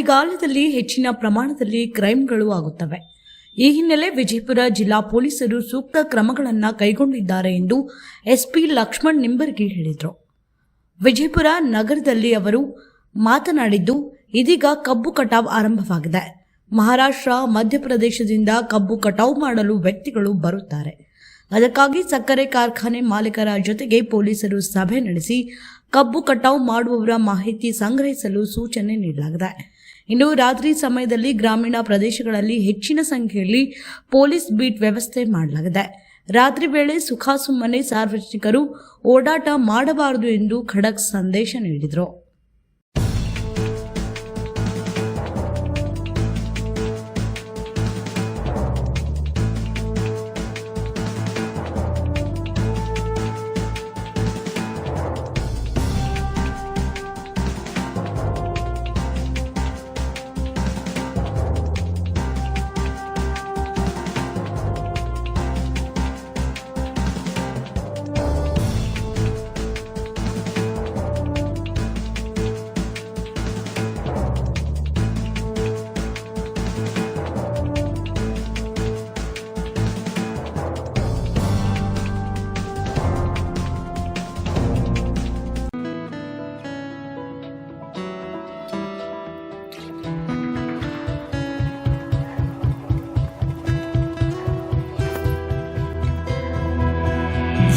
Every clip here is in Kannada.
ಮಳೆಗಾಲದಲ್ಲಿ ಹೆಚ್ಚಿನ ಪ್ರಮಾಣದಲ್ಲಿ ಕ್ರೈಮ್ಗಳು ಆಗುತ್ತವೆ. ಈ ಹಿನ್ನೆಲೆ ವಿಜಯಪುರ ಜಿಲ್ಲಾ ಪೊಲೀಸರು ಸೂಕ್ತ ಕ್ರಮಗಳನ್ನು ಕೈಗೊಂಡಿದ್ದಾರೆ ಎಂದು ಎಸ್ಪಿ ಲಕ್ಷ್ಮಣ್ ನಿಂಬರ್ಗಿ ಹೇಳಿದರು. ವಿಜಯಪುರ ನಗರದಲ್ಲಿ ಅವರು ಮಾತನಾಡಿದ್ದು, ಇದೀಗ ಕಬ್ಬು ಕಟಾವ್ ಆರಂಭವಾಗಿದೆ. ಮಹಾರಾಷ್ಟ್ರ, ಮಧ್ಯಪ್ರದೇಶದಿಂದ ಕಬ್ಬು ಕಟಾವು ಮಾಡಲು ವ್ಯಕ್ತಿಗಳು ಬರುತ್ತಾರೆ. ಅದಕ್ಕಾಗಿ ಸಕ್ಕರೆ ಕಾರ್ಖಾನೆ ಮಾಲೀಕರ ಜೊತೆಗೆ ಪೊಲೀಸರು ಸಭೆ ನಡೆಸಿ ಕಬ್ಬು ಕಟಾವು ಮಾಡುವವರ ಮಾಹಿತಿ ಸಂಗ್ರಹಿಸಲು ಸೂಚನೆ ನೀಡಲಾಗಿದೆ. ಇನ್ನು ರಾತ್ರಿ ಸಮಯದಲ್ಲಿ ಗ್ರಾಮೀಣ ಪ್ರದೇಶಗಳಲ್ಲಿ ಹೆಚ್ಚಿನ ಸಂಖ್ಯೆಯಲ್ಲಿ ಪೊಲೀಸ್ ಬೀಟ್ ವ್ಯವಸ್ಥೆ ಮಾಡಲಾಗಿದೆ. ರಾತ್ರಿ ವೇಳೆ ಸುಖಾಸುಮ್ಮನೆ ಸಾರ್ವಜನಿಕರು ಓಡಾಟ ಮಾಡಬಾರದು ಎಂದು ಖಡಕ್ ಸಂದೇಶ ನೀಡಿದರು.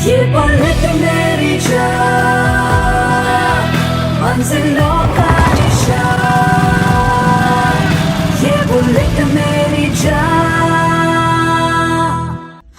keep on looking at it.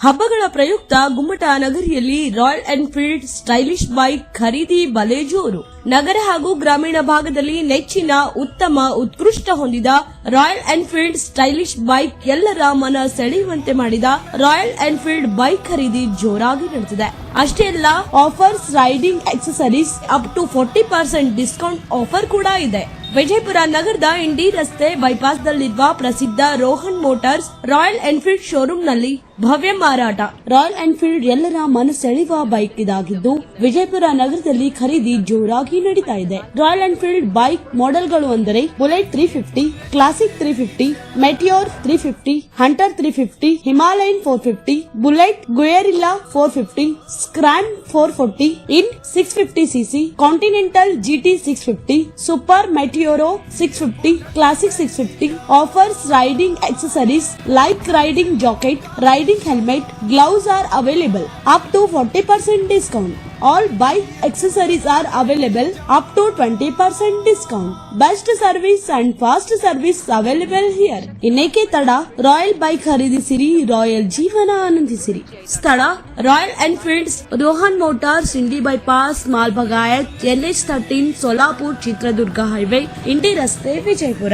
ಹಬ್ಬಗಳ ಪ್ರಯುಕ್ತ ಗುಮ್ಮಟ ನಗರಿಯಲ್ಲಿ ರಾಯಲ್ ಎನ್ಫೀಲ್ಡ್ ಸ್ಟೈಲಿಶ್ ಬೈಕ್ ಖರೀದಿ ಬಲೆ ಜೋರು. ನಗರ ಹಾಗೂ ಗ್ರಾಮೀಣ ಭಾಗದಲ್ಲಿ ನೆಚ್ಚಿನ ಉತ್ತಮ ಉತ್ಕೃಷ್ಟ ಹೊಂದಿದ ರಾಯಲ್ ಎನ್ಫೀಲ್ಡ್ ಸ್ಟೈಲಿಶ್ ಬೈಕ್ ಎಲ್ಲರ ಮನ ಸೆಳೆಯುವಂತೆ ಮಾಡಿದ ರಾಯಲ್ ಎನ್ಫೀಲ್ಡ್ ಬೈಕ್ ಖರೀದಿ ಜೋರಾಗಿ ನಡೆದಿದೆ. ಅಷ್ಟೇ ಅಲ್ಲ offers riding accessories up to forty percent discount offer ಕೂಡ ಇದೆ. ವಿಜಯಪುರ ನಗರದ ಇಂಡಿ ರಸ್ತೆ ಬೈಪಾಸ್ನಲ್ಲಿರುವ ಪ್ರಸಿದ್ಧ ರೋಹನ್ ಮೋಟಾರ್ಸ್ ರಾಯಲ್ ಎನ್ಫೀಲ್ಡ್ ಶೋರೂಮ್ನಲ್ಲಿ ಭವ್ಯ ಮಾರಾಟ. ರಾಯಲ್ ಎನ್ಫೀಲ್ಡ್ ಎಲ್ಲರ ಮನಸೆಳೆಯುವ ಬೈಕ್ ಇದಾಗಿದ್ದು, ವಿಜಯಪುರ ನಗರದಲ್ಲಿ ಖರೀದಿ ಜೋರಾಗಿ ನಡೀತಾ ಇದೆ. ರಾಯಲ್ ಎನ್ಫೀಲ್ಡ್ ಬೈಕ್ ಮಾಡೆಲ್ಗಳು ಅಂದರೆ bullet three fifty, classic three fifty meteor three fifty hunter three fifty Himalayan four fifty, bullet guerrilla four fifty scram four forty, in six fifty CC, continental GT six fifty, super meteor euro 650 classic 650 offers riding accessories like riding jacket riding helmet gloves are available. Up to 40% discount. All bike accessories are available up to 20% discount. Best service and fast service available here. ಇನ್ನೇಕೆ ತಡ ರಾಯಲ್ ಬೈಕ್ ಖರೀದಿಸಿರಿ ರಾಯಲ್ ಜೀವನ ಆನಂದಿಸಿರಿ ಸ್ಥಳ royal Enfields Rohan motors Indi bypass Malbagayat N H thirteen Solapur Chitradurga highway Indi ರಸ್ತೆ ವಿಜಯಪುರ